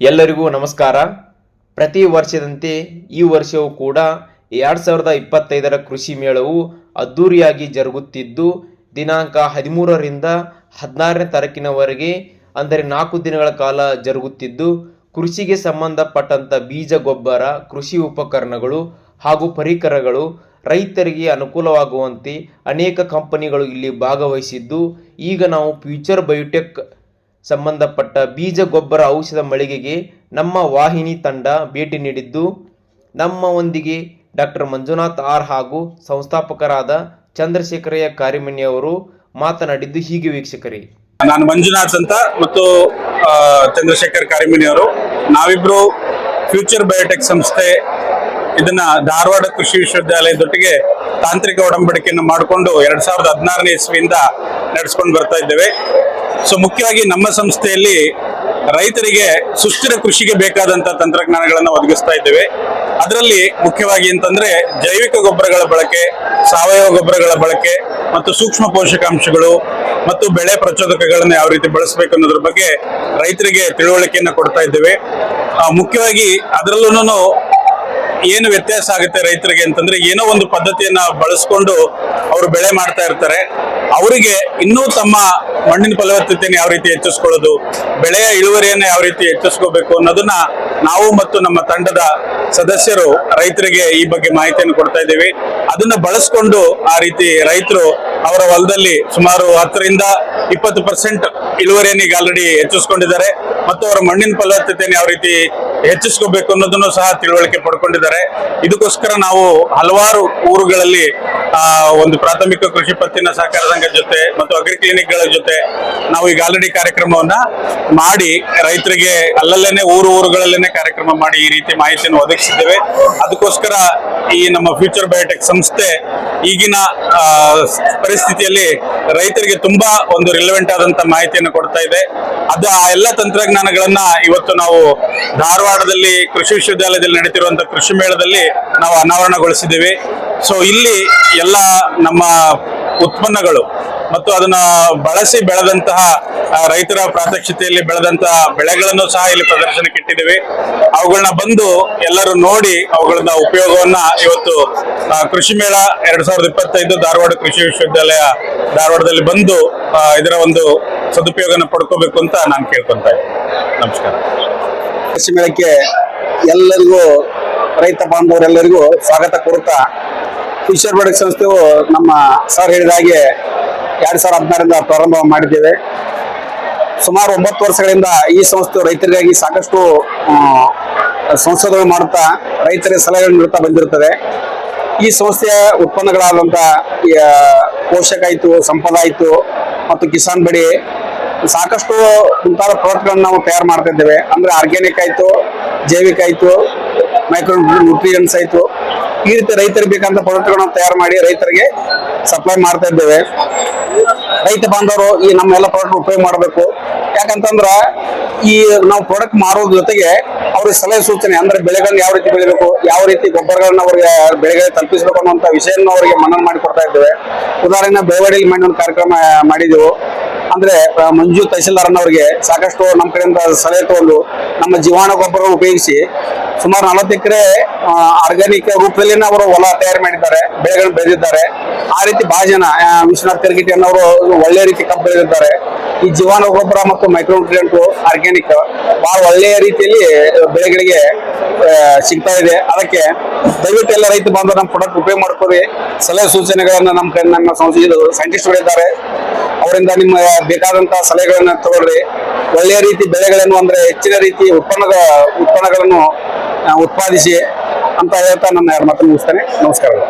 ಎಲ್ಲರಿಗೂ ನಮಸ್ಕಾರ. ಪ್ರತಿ ವರ್ಷದಂತೆ ಈ ವರ್ಷವೂ ಕೂಡ ಎರಡು ಸಾವಿರದ ಇಪ್ಪತ್ತೈದರ ಕೃಷಿ ಮೇಳವು ಅದ್ದೂರಿಯಾಗಿ ಜರುಗುತ್ತಿದ್ದು, ದಿನಾಂಕ ಹದಿಮೂರರಿಂದ ಹದಿನಾರನೇ ತಾರೀಕಿನವರೆಗೆ, ಅಂದರೆ ನಾಲ್ಕು ದಿನಗಳ ಕಾಲ ಜರುಗುತ್ತಿದ್ದು, ಕೃಷಿಗೆ ಸಂಬಂಧಪಟ್ಟಂಥ ಬೀಜ, ಗೊಬ್ಬರ, ಕೃಷಿ ಉಪಕರಣಗಳು ಹಾಗೂ ಪರಿಕರಗಳು ರೈತರಿಗೆ ಅನುಕೂಲವಾಗುವಂತೆ ಅನೇಕ ಕಂಪನಿಗಳು ಇಲ್ಲಿ ಭಾಗವಹಿಸಿದ್ದು, ಈಗ ನಾವು ಫ್ಯೂಚರ್ ಬಯೋಟೆಕ್ ಸಂಬಂಧಪಟ್ಟ ಬೀಜ ಗೊಬ್ಬರ ಔಷಧ ಮಳಿಗೆಗೆ ನಮ್ಮ ವಾಹಿನಿ ತಂಡ ಭೇಟಿ ನೀಡಿದ್ದು ನಮ್ಮ ಒಂದಿಗೆ ಡಾಕ್ಟರ್ ಮಂಜುನಾಥ್ ಆರ್ ಹಾಗೂ ಸಂಸ್ಥಾಪಕರಾದ ಚಂದ್ರಶೇಖರಯ್ಯ ಕಾರಿಮಣಿ ಅವರು ಮಾತನಾಡಿದ್ದು ಹೀಗೆ ವೀಕ್ಷಕರೇ. ನಾನು ಮಂಜುನಾಥ್ ಅಂತ ಮತ್ತು ಚಂದ್ರಶೇಖರ್ ಕಾರಿಮಣಿ ಅವರು. ನಾವಿಬ್ರು ಫ್ಯೂಚರ್ ಬಯೋಟೆಕ್ ಸಂಸ್ಥೆ, ಇದನ್ನ ಧಾರವಾಡ ಕೃಷಿ ವಿಶ್ವವಿದ್ಯಾಲಯದೊಟ್ಟಿಗೆ ತಾಂತ್ರಿಕ ಒಡಂಬಡಿಕೆಯನ್ನು ಮಾಡಿಕೊಂಡು ಎರಡ್ ಸಾವಿರದ ಹದಿನಾರನೇ ಇಸ್ವಿಯಿಂದ ನಡೆಸ್ಕೊಂಡು ಬರ್ತಾ ಇದ್ದೇವೆ. ಸೊ ಮುಖ್ಯವಾಗಿ ನಮ್ಮ ಸಂಸ್ಥೆಯಲ್ಲಿ ರೈತರಿಗೆ ಸುಸ್ಥಿರ ಕೃಷಿಗೆ ಬೇಕಾದಂತ ತಂತ್ರಜ್ಞಾನಗಳನ್ನು ಒದಗಿಸ್ತಾ ಇದ್ದೇವೆ. ಅದರಲ್ಲಿ ಮುಖ್ಯವಾಗಿ ಅಂತಂದ್ರೆ ಜೈವಿಕ ಗೊಬ್ಬರಗಳ ಬಳಕೆ, ಸಾವಯವ ಗೊಬ್ಬರಗಳ ಬಳಕೆ ಮತ್ತು ಸೂಕ್ಷ್ಮ ಪೋಷಕಾಂಶಗಳು ಮತ್ತು ಬೆಳೆ ಪ್ರಚೋದಕಗಳನ್ನು ಯಾವ ರೀತಿ ಬಳಸಬೇಕು ಅನ್ನೋದ್ರ ಬಗ್ಗೆ ರೈತರಿಗೆ ತಿಳುವಳಿಕೆಯನ್ನು ಕೊಡ್ತಾ ಇದ್ದೇವೆ. ಮುಖ್ಯವಾಗಿ ಅದರಲ್ಲೂ ಏನು ವ್ಯತ್ಯಾಸ ಆಗುತ್ತೆ ರೈತರಿಗೆ ಅಂತಂದ್ರೆ ಏನೋ ಒಂದು ಪದ್ಧತಿಯನ್ನ ಬಳಸ್ಕೊಂಡು ಅವರು ಬೆಳೆ ಮಾಡ್ತಾ ಇರ್ತಾರೆ. ಅವರಿಗೆ ಇನ್ನೂ ತಮ್ಮ ಮಣ್ಣಿನ ಫಲವತ್ತತೆಯನ್ನು ಯಾವ ರೀತಿ ಹೆಚ್ಚಿಸ್ಕೊಳ್ಳೋದು, ಬೆಳೆಯ ಇಳುವರಿಯನ್ನು ಯಾವ ರೀತಿ ಹೆಚ್ಚಿಸ್ಕೋಬೇಕು ಅನ್ನೋದನ್ನ ನಾವು ಮತ್ತು ನಮ್ಮ ತಂಡದ ಸದಸ್ಯರು ರೈತರಿಗೆ ಈ ಬಗ್ಗೆ ಮಾಹಿತಿಯನ್ನು ಕೊಡ್ತಾ ಇದ್ದೀವಿ. ಅದನ್ನ ಬಳಸ್ಕೊಂಡು ಆ ರೀತಿ ರೈತರು ಅವರ ಹೊಲದಲ್ಲಿ ಸುಮಾರು ಹತ್ತರಿಂದ ಇಪ್ಪತ್ತು ಪರ್ಸೆಂಟ್ ಇಳುವರಿಯನ್ನು ಈಗ ಆಲ್ರೆಡಿ ಹೆಚ್ಚಿಸ್ಕೊಂಡಿದ್ದಾರೆ. ಮತ್ತು ಅವರ ಮಣ್ಣಿನ ಫಲವತ್ತತೆಯನ್ನು ಯಾವ ರೀತಿ ಹೆಚ್ಚಿಸ್ಕೋಬೇಕು ಅನ್ನೋದನ್ನು ಸಹ ತಿಳುವಳಿಕೆ ಪಡ್ಕೊಂಡಿದ್ದಾರೆ. ಇದಕ್ಕೋಸ್ಕರ ನಾವು ಹಲವಾರು ಊರುಗಳಲ್ಲಿ ಒಂದು ಪ್ರಾಥಮಿಕ ಕೃಷಿ ಪತ್ತಿನ ಸಹಕಾರ ಸಂಘ ಜೊತೆ ಮತ್ತು ಅಗ್ರಿ ಕ್ಲಿನಿಕ್ಗಳ ಜೊತೆ ನಾವು ಈಗ ಆಲ್ರೆಡಿ ಕಾರ್ಯಕ್ರಮವನ್ನ ಮಾಡಿ ರೈತರಿಗೆ ಅಲ್ಲಲ್ಲೇನೆ ಊರು ಊರುಗಳಲ್ಲೇನೆ ಕಾರ್ಯಕ್ರಮ ಮಾಡಿ ಈ ರೀತಿ ಮಾಹಿತಿಯನ್ನು ಒದಗಿಸಿದ್ದೇವೆ. ಅದಕ್ಕೋಸ್ಕರ ಈ ನಮ್ಮ ಫ್ಯೂಚರ್ ಬಯೋಟೆಕ್ ಸಂಸ್ಥೆ ಈಗಿನ ಪರಿಸ್ಥಿತಿಯಲ್ಲಿ ರೈತರಿಗೆ ತುಂಬಾ ಒಂದು ರಿಲೆವೆಂಟ್ ಆದಂತ ಮಾಹಿತಿಯನ್ನು ಕೊಡ್ತಾ ಇದೆ. ಅದು ಎಲ್ಲ ತಂತ್ರಜ್ಞಾನಗಳನ್ನ ಇವತ್ತು ನಾವು ಧಾರವಾಡದಲ್ಲಿ ಕೃಷಿ ವಿಶ್ವವಿದ್ಯಾಲಯದಲ್ಲಿ ನಡೀತಿರುವಂತಹ ಕೃಷಿ ಮೇಳದಲ್ಲಿ ನಾವು ಅನಾವರಣಗೊಳಿಸಿದ್ದೇವೆ. ಸೊ ಇಲ್ಲಿ ಎಲ್ಲ ನಮ್ಮ ಉತ್ಪನ್ನಗಳು ಮತ್ತು ಅದನ್ನ ಬಳಸಿ ಬೆಳೆದಂತಹ ರೈತರ ಪ್ರಾತ್ಯಕ್ಷತೆಯಲ್ಲಿ ಬೆಳೆದಂತ ಬೆಳೆಗಳನ್ನು ಸಹ ಇಲ್ಲಿ ಪ್ರದರ್ಶನಕ್ಕೆ ಇಟ್ಟಿದ್ದೀವಿ. ಅವುಗಳನ್ನ ಬಂದು ಎಲ್ಲರೂ ನೋಡಿ ಅವುಗಳನ್ನ ಉಪಯೋಗವನ್ನ ಇವತ್ತು ಕೃಷಿ ಮೇಳ ಎರಡ್ ಸಾವಿರದ ಇಪ್ಪತ್ತೈದು ಧಾರವಾಡ ಕೃಷಿ ವಿಶ್ವವಿದ್ಯಾಲಯ ಧಾರವಾಡದಲ್ಲಿ ಬಂದು ಇದರ ಒಂದು ಸದುಪಯೋಗನ ಪಡ್ಕೋಬೇಕು ಅಂತ ನಾನು ಕೇಳ್ಕೊಂತ ನಮಸ್ಕಾರ. ಕೃಷಿ ಮೇಳಕ್ಕೆ ಎಲ್ಲರಿಗೂ, ರೈತ ಬಾಂಧವರೆಲ್ಲರಿಗೂ ಸ್ವಾಗತ ಕೋರುತ್ತಾ ಫಿಶರ್ ಬಡಕ್ ಸಂಸ್ಥೆಯು ನಮ್ಮ ಸರ್ ಹೇಳಿದ ಹಾಗೆ ಎರಡ್ ಸಾವಿರದ ಹದಿನಾರರಿಂದ ಪ್ರಾರಂಭ ಮಾಡಿದ್ದೇವೆ. ಸುಮಾರು ಒಂಬತ್ತು ವರ್ಷಗಳಿಂದ ಈ ಸಂಸ್ಥೆ ರೈತರಿಗಾಗಿ ಸಾಕಷ್ಟು ಸಂಶೋಧನೆ ಮಾಡುತ್ತಾ ರೈತರಿಗೆ ಸಲಹೆಗಳನ್ನು ನೀಡುತ್ತಾ ಬಂದಿರುತ್ತದೆ. ಈ ಸಂಸ್ಥೆಯ ಉತ್ಪನ್ನಗಳಾದಂಥ ಪೋಷಕ ಆಯಿತು, ಸಂಪದ ಆಯಿತು ಮತ್ತು ಕಿಸಾನ್ ಬಡಿ ಸಾಕಷ್ಟು ಮುಂತಾದ ಪ್ರಾಡಕ್ಟ್ಗಳನ್ನು ನಾವು ತಯಾರು ಮಾಡ್ತಾ ಇದ್ದೇವೆ. ಅಂದರೆ ಆರ್ಗ್ಯಾನಿಕ್ ಆಯಿತು, ಜೈವಿಕ ಆಯಿತು ಮೈಕ್ರೋ ನ್ಯೂಟ್ರಿಯನ್ಸ್ ಆಯಿತು. ಈ ರೀತಿ ರೈತರಿಗೆ ಬೇಕಂತ ಪ್ರಾಡಕ್ಟ್ಗಳನ್ನು ತಯಾರು ಮಾಡಿ ರೈತರಿಗೆ ಸಪ್ಲೈ ಮಾಡ್ತಾ ಇದ್ದೇವೆ. ರೈತ ಬಾಂಧವರು ಈ ನಮ್ಮ ಎಲ್ಲ ಪ್ರಾಡಕ್ಟ್ ಉಪಯೋಗ ಮಾಡಬೇಕು. ಯಾಕಂತಂದ್ರ ಈ ನಾವು ಪ್ರಾಡಕ್ಟ್ ಮಾರೋದ್ರ ಜೊತೆಗೆ ಅವ್ರಿಗೆ ಸಲಹೆ ಸೂಚನೆ, ಅಂದ್ರೆ ಬೆಳೆಗಳನ್ನ ಯಾವ ರೀತಿ ಬೆಳಿಬೇಕು, ಯಾವ ರೀತಿ ಗೊಬ್ಬರಗಳನ್ನ ಅವ್ರಿಗೆ ಬೆಳೆಗಳಿಗೆ ತಲುಪಿಸಬೇಕು ಅನ್ನುವಂತ ವಿಷಯವನ್ನು ಅವರಿಗೆ ಮನನ ಮಾಡಿ ಕೊಡ್ತಾ ಇದ್ದೇವೆ. ಉದಾಹರಣೆ ಬೆಳವಡಿಲಿ ಮಣ್ಣಿನ ಕಾರ್ಯಕ್ರಮ ಮಾಡಿದೆವು. ಅಂದ್ರೆ ಮಂಜು ತಹಸೀಲ್ದಾರ್ ಅವರಿಗೆ ಸಾಕಷ್ಟು ನಮ್ಮ ಕಡೆಯಿಂದ ಸಲಹೆ ತಗೊಂಡು ನಮ್ಮ ಜೀವಾಣು ಗೊಬ್ಬರ ಉಪಯೋಗಿಸಿ ಸುಮಾರು ನಲವತ್ತು ಎಕರೆ ಆರ್ಗಾನಿಕ್ ರೂಪದಲ್ಲಿ ಅವರು ಹೊಲ ತಯಾರು ಮಾಡಿದ್ದಾರೆ, ಬೆಳೆಗಳನ್ನು ಬೆಳೆದಿದ್ದಾರೆ. ಆ ರೀತಿ ಬಹಳ ಜನ ವಿಶ್ವನಾಥ್ ಕರ್ಗಿಟಿ ಅನ್ನೋರು ಒಳ್ಳೆ ರೀತಿ ಕಬ್ಬು ಬೆಳೆದಿದ್ದಾರೆ. ಈ ಜೀವಾಣು ಗೊಬ್ಬರ ಮತ್ತು ಮೈಕ್ರೋನ್ಯೂಟ್ರಿಯೆಂಟ್ ಆರ್ಗ್ಯಾನಿಕ್ ಬಹಳ ಒಳ್ಳೆಯ ರೀತಿಯಲ್ಲಿ ಬೆಳೆಗಳಿಗೆ ಸಿಗ್ತಾ ಇದೆ. ಅದಕ್ಕೆ ದಯವಿಟ್ಟು ಎಲ್ಲ ರೈತ ಬಂದು ನಮ್ಮ ಪ್ರಾಡಕ್ಟ್ ಉಪಯೋಗ ಮಾಡ್ಕೊರಿ. ಸಲಹೆ ಸೂಚನೆಗಳನ್ನ ನಮ್ಮ ಕೈ, ನಮ್ಮ ಸಂಸ್ಥೆ ಸೈಂಟಿಸ್ಟ್ ಇದ್ದಾರೆ. ಅವರಿಂದ ನಿಮ್ಮ ಬೇಕಾದಂತ ಸಲಹೆಗಳನ್ನ ತಗೊಳ್ರಿ. ಒಳ್ಳೆಯ ರೀತಿ ಬೆಳೆಗಳನ್ನು ಅಂದ್ರೆ ಹೆಚ್ಚಿನ ರೀತಿ ಉತ್ಪನ್ನದ ಉತ್ಪನ್ನಗಳನ್ನು ಉತ್ಪಾದಿಸಿ ಅಂತ ಹೇಳ್ತಾ ನನ್ನ ಯಾರು ಮಾತನ್ನು ಮುಗಿಸ್ತಾನೆ. ನಮಸ್ಕಾರಗಳು.